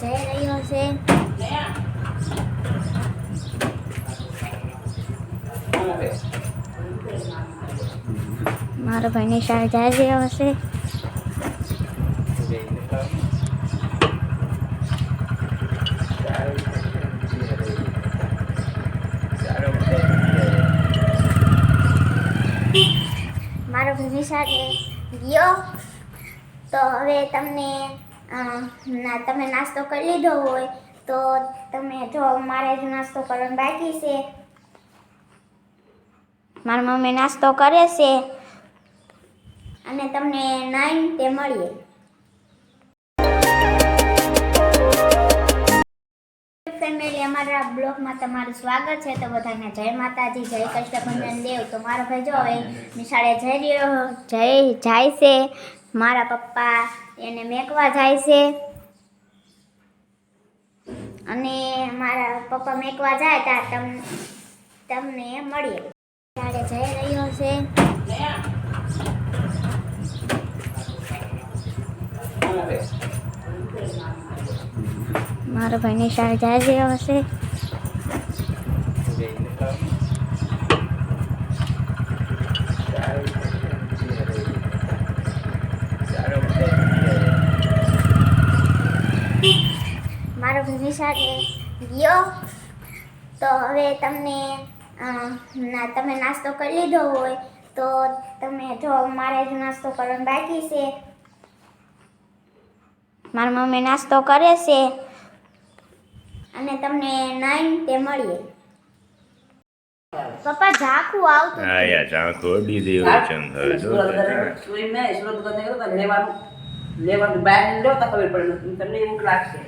જઈ રહ્યો છે મારો ભાઈ નિશાળ જઈ રહ્યો છે. મારો ભાઈ નિશાળે ગયો. તો હવે તમને ના, તમે નાસ્તો કરી લીધો હોય, તો તમે જો, મારે જ નાસ્તો કરવાનો બાકી છે. મારી મમ્મી નાસ્તો કરે છે. અને તમને નાઈન તે મળીએ. ફેમિલી, અમારા બ્લોગમાં તમારું સ્વાગત છે. તો બધાને જય માતાજી, જય કૃષ્ણભંજન દેવ. તો મારો ભાઈ જો હવે નિશાળે જઈ રહ્યો જય જાય છે. મારા પપ્પા એને મેકવા જાય છે. અને મારા પપ્પા મેકવા જાય ત્યાં તમ, તમને મળીએ. ત્યારે જઈ રહ્યો છે. મારો ભાઈ નિશાળ જઈ રહ્યો છે નિશાળે ગયો. તો હવે તમને ના તમે નાસ્તો કરી લીધો હોય તો તમે જો મારે જ નાસ્તો કરવાનો બાકી છે. મારી મમ્મી નાસ્તો કરે છે. અને તમને નાઈન તે મળીએ. પપ્પા ઝાખું આવતું હા યાર ચાંખો અડી દેવું છે હવે જો લેવાનું લેવાનું બહાર લો તો ખબર પડે તમને એવું લાગશે.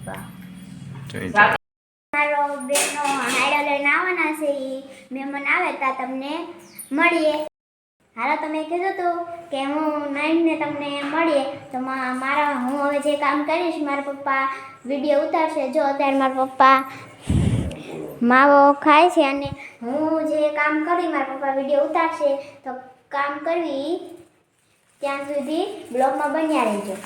પપ્પા મારો બેનનો હાયડા લઈને આવવાના છે ઈ મહેમાન આવે તા તમને મળીએ. હાલો તમે કીધું હતું કે હું નાઈનને તમને મળીએ. તો મારા હું હવે જે કામ કરીશ મારા પપ્પા વીડિયો ઉતારશે. જો અત્યારે મારા પપ્પા માવો ખાય છે અને હું જે કામ કરી મારા પપ્પા વીડિયો ઉતારશે તો કામ કરવી ત્યાં સુધી બ્લોગમાં બન્યા રહેજો.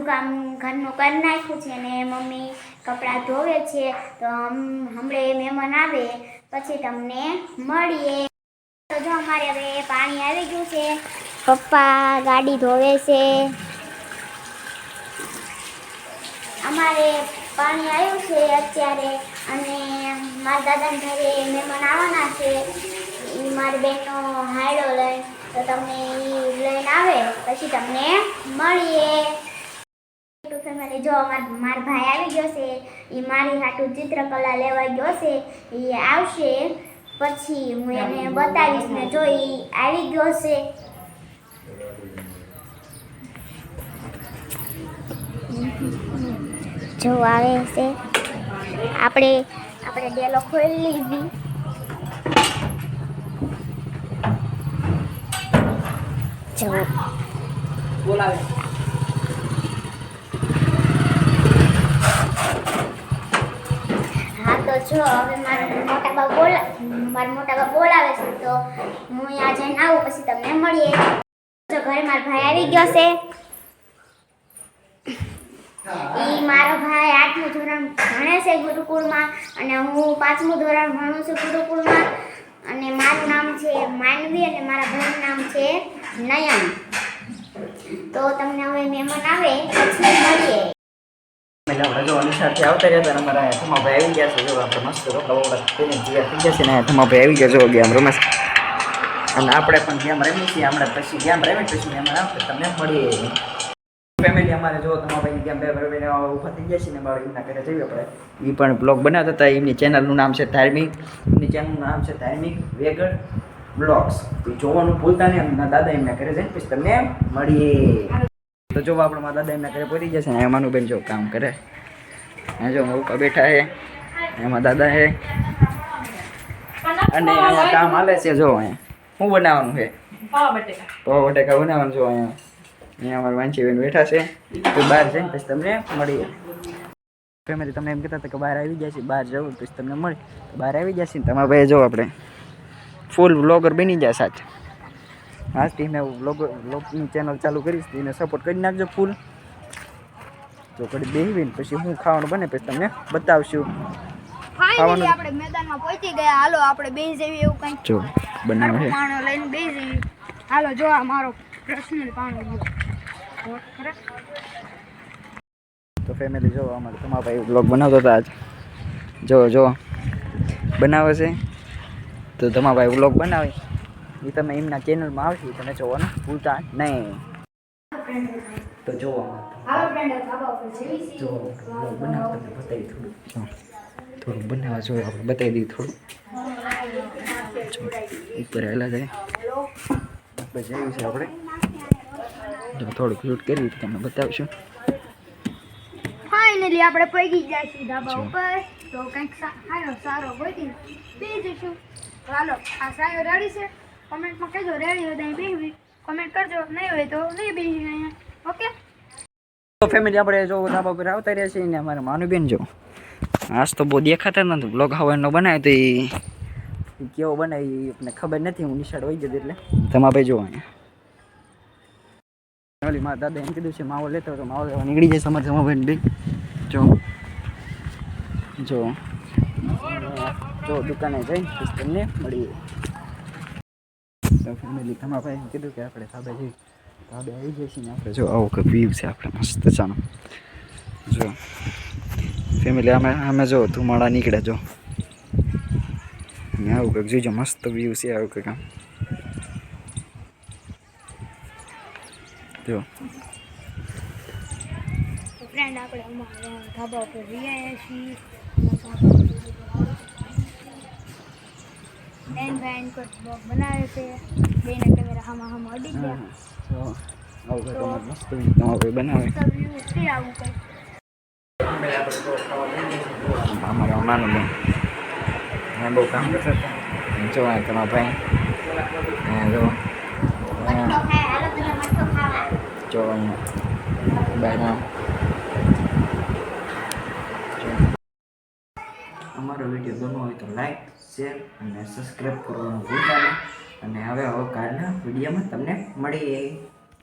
બધું કામ ઘરનું કરી નાખ્યું છે ને મમ્મી કપડાં ધોવે છે, તો હમ- હમણે મહેમાન આવે, પછી તમને મળીએ. તો જો અમારે હવે પાણી આવી ગયું છે, પપ્પા ગાડી ધોવે છે. અમારે પાણી આવ્યું છે અત્યારે, અને મારા દાદાને ઘરે મહેમાન આવવાના છે. ઈ મારી બેનનો હાયડો લઈને, તો તમને એ લઈને આવે, પછી તમને મળીએ. યુટ્યુબ ફેમિલી જો અમાર મારો ભાઈ આવી ગયો છે એ મારી હાટું ચિત્રકલા લેવા ગયો છે એ આવશે પછી હું એને બતાવીશ ને જો એ આવી ગયો છે. જો આવે છે. આપણે આપણે ડેલો ખોલી લીધી. જો. બોલાવે હા તો જો હવે મારા મોટા બા બોલા, મારા મોટા બા બોલાવે છે, તો હું અહીંયા જઈને આવું, પછી તમને મળીએ. જો ઘરે મારો ભાઈ આવી ગયો છે. ઈ મારો ભાઈ આઠમું ધોરણ ભણે છે ગુરુકુળમાં, અને હું પાંચમું ધોરણ ભણું છું ગુરુકુળમાં, અને મારું નામ છે માનવી, અને મારા ભાઈનું નામ છે નયન. તો તમને હવે મહેમાન આવે, પછી મળીએ. એટલે આપણે જો નિશાળથી આવતા રહ્યા હતા અમારા અમારા થમાભાઈ આવી ગયા છે. જો આપણે મસ્ત થઈ જશે ને થમાભાઈ આવી ગયા જો ગેમ રમેશ અને આપણે પણ ગેમ રમીએ છીએ. હમણાં પછી ગેમ રમી પછી આપણે તમને મળીએ. ફેમિલી અમારે જો થમાભાઈ ગેમ બે રમીને ઊભા ગયા છે ને બાળક એમના ઘરે જઈએ આપણે. એ પણ બ્લોગ બનાવતા હતા. એમની ચેનલનું નામ છે ધાર્મિક. એમની ચેનલનું નામ છે ધાર્મિક વેગડ બ્લોગ્સ જોવાનું ભૂલતા નહીં. દાદા એમના ઘરે જઈને પછી તમને મળીએ. તો જો આપણે મારા દાદા એમના ઘરે પહોંચી જશે ને એમાંનું બેન જો કામ કરે. અહીંયા જો મારા બેઠા છે એમાં દાદા છે. અને અહીંયા કામ હાલે છે, જો અહીંયા. શું બનાવવાનું છે? પાવા બટેકા બનાવવાનું જો અહીંયા. અહીંયા વાંચી વાંચીબેન બેઠા છે. તો બહાર જઈને પછી તમને મળીએ. ફેમિલી તમને એમ કહેતા હતા કે બહાર આવી જાય છે, બહાર જવું પછી તમને મળે બહાર આવી જશે ને, તમારા ભાઈ જો આપણે ફૂલ વ્લોગર બની જાય સાથે. આજથી મેં વ્લોગર વ્લોગની ચેનલ ચાલુ કરીશ તો એને સપોર્ટ કરી નાખજો ફૂલ જો કડી બેસી ને પછી હું ખાવાનું બને પછી તમને બતાવશું. ખાવાનું- આપણે મેદાનમાં પહોંચી ગયા. હાલો આપણે બેહી જઈએ એવું કંઈક. જો બનાવે છે. પાણો લઈને બે જઈએ. હાલો જો આ મારો પર્સનલ પાણો ગયો તો ફેમિલી જો અમારે તમારા ભાઈ બ્લોગ બનાવતો હતા આજ. જો જો બનાવે છે. તો તમારા ભાઈ બ્લોગ બનાવે. એ તમે એમના ચેનલમાં આવશે તમે જોવાનું ભૂલતા નહીં. તો જો હાલો ફ્રેન્ડ ધાબા ઉપર જઈએ છીએ જો બનાવતા બતાવી થોડું. થોડું બનાવવા જોઈએ આપણે બતાવી દઈએ થોડું. ઉપર હેલા જાય. આપણે જયું છે આપણે. જો થોડુંક શૂટ કરી તમને બતાવીશું. ફાઇનલી આપણે પહોંચી ગયા છીએ ધાબા. ઉપર. તો કંઈક સારો સારો ગોતી બે જઈશું. હાલો આ સાયો રેડી છે. કોમેન્ટમાં કહેજો રેડી હોય તો અહીં બેસવી કોમેન્ટ કરજો, નહીં હોય તો નહીં બેસી અહીંયા. ઓકે તો ફેમિલી આપણે જો ધાબા પર આવતા રહ્યા છીએ ને અમારે માનુબેન જો. આજ તો બહુ દેખાતા નથી. બ્લોગ હવાનો બનાવ્યો તો એ કેવો બનાવી એ આપણને ખબર નથી. હું નિશાળ હોય ગયો એટલે. તમારા ભાઈ જો અહીંયા. ઓલી મારા દાદા એમ કીધું છે, માવો લેતો તો માવો લેવા નીકળી જાય સમજ સમાભાઈ બી જો. જો. જો દુકાને પછી તમને મળીએ. ફેમિલી તમારા ભાઈ કીધું કે આપણે ધાબે જઈ ધાબે આવી છે ને આપણે જો આવો કે વ્યૂ છે આપણે મસ્ત ચાનો. જો. ફેમિલી અમે અમે જો ધુમાડા નીકળે જો. ને આવું કંઈક જોઈજો, મસ્ત વ્યૂ છે આવું કંઈક આમ. જો. ફ્રેન્ડ આપણે અમારા ધાબા ઉપર જઈ છીએ. બેન બેન કોઈ બ્લોગ બનાવે છે બેને કેમેરા હામાં હામાં અડી હા, ગયા જો આવું કંઈક અમારે મસ્ત વ્યૂ તમારા ભાઈ બનાવે તો વ્યૂ છે આવું કંઈક અમારા માનું બેન મેં બહુ કામ કરતા હતા જો આ તમારા ભાઈ હા જો મટકો ખાય હાલો તમે મટકો ખાવા જો અહીંયા બહેનો અમારો વીડિયો ગમ્યો હોય તો લાઈક શેર અને સબસ્ક્રાઈબ કરવાનું ભૂલતા નહીં. અને હવે હવે કાર્ડના વિડીયોમાં તમને મળીએ.